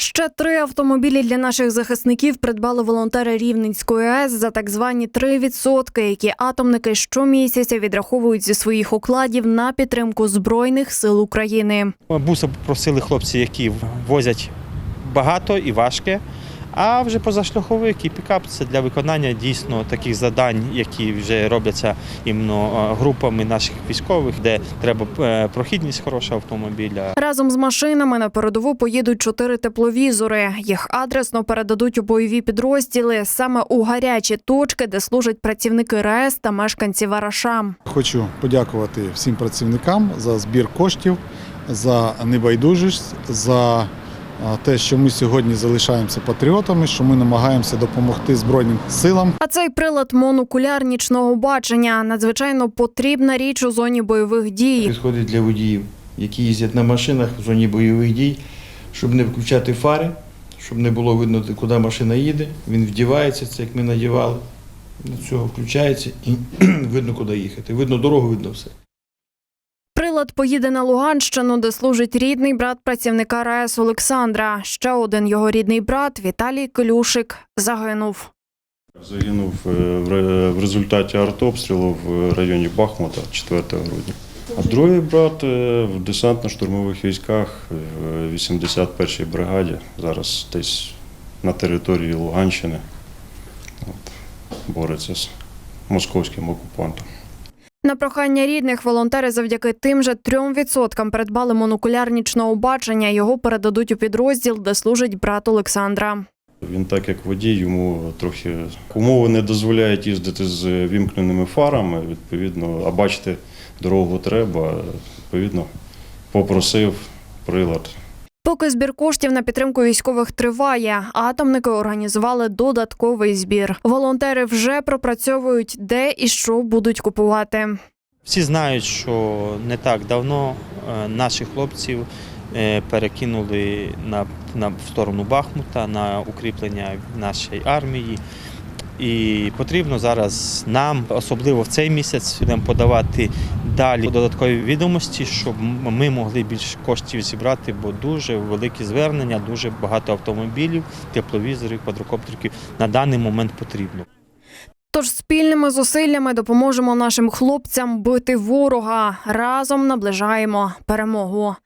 Ще три автомобілі для наших захисників придбали волонтери Рівненської АЕС за так звані 3%, які атомники щомісяця відраховують зі своїх укладів на підтримку збройних сил України. Буса просили хлопці, які возять багато і важке. А вже позашляховик і пікап це для виконання дійсно таких завдань, які вже робляться іменно е, групами наших військових, де треба е, прохідність хороша автомобіля. Разом з машинами на передову поїдуть чотири тепловізори. Їх адресно передадуть у бойові підрозділи саме у гарячі точки, де служать працівники РАЕС та мешканці Вараша. Хочу подякувати всім працівникам за збір коштів, за небайдужість, за те, що ми сьогодні залишаємося патріотами, що ми намагаємося допомогти Збройним силам. А цей прилад монокуляр нічного бачення надзвичайно потрібна річ у зоні бойових дій. Підходить для водіїв, які їздять на машинах в зоні бойових дій, щоб не включати фари, щоб не було видно, куди машина їде. Він вдівається, це як ми надівали. До цього включається і видно, куди їхати. Видно дорогу, видно все. Прилад поїде на Луганщину, де служить рідний брат працівника РАЕС Олександра. Ще один його рідний брат Віталій Клюшик загинув. Загинув е, в результаті артобстрілу в районі Бахмута 4 грудня. А другий брат е, в десантно-штурмових військах е, в 81-й бригаді, зараз десь на території Луганщини. От, бореться з московським окупантом. На прохання рідних волонтери завдяки тим же 3% придбали монокуляр нічного бачення. Його передадуть у підрозділ, де служить брат Олександра. Він, так як водій, йому трохи умови не дозволяють їздити з вімкненими фарами, відповідно, а бачити дорогу треба, відповідно, попросив прилад Поки збір коштів на підтримку військових триває, атомники організували додатковий збір. Волонтери вже пропрацьовують, де і що будуть купувати. Всі знають, що не так давно е, наших хлопців е, перекинули на, на в сторону Бахмута на укріплення нашої армії. І потрібно зараз нам, особливо в цей місяць, будемо подавати далі додаткові відомості, щоб ми могли більше коштів зібрати, бо дуже великі звернення, дуже багато автомобілів, тепловізорів, квадрокоптерів на даний момент потрібно. Тож спільними зусиллями допоможемо нашим хлопцям бити ворога. Разом наближаємо перемогу.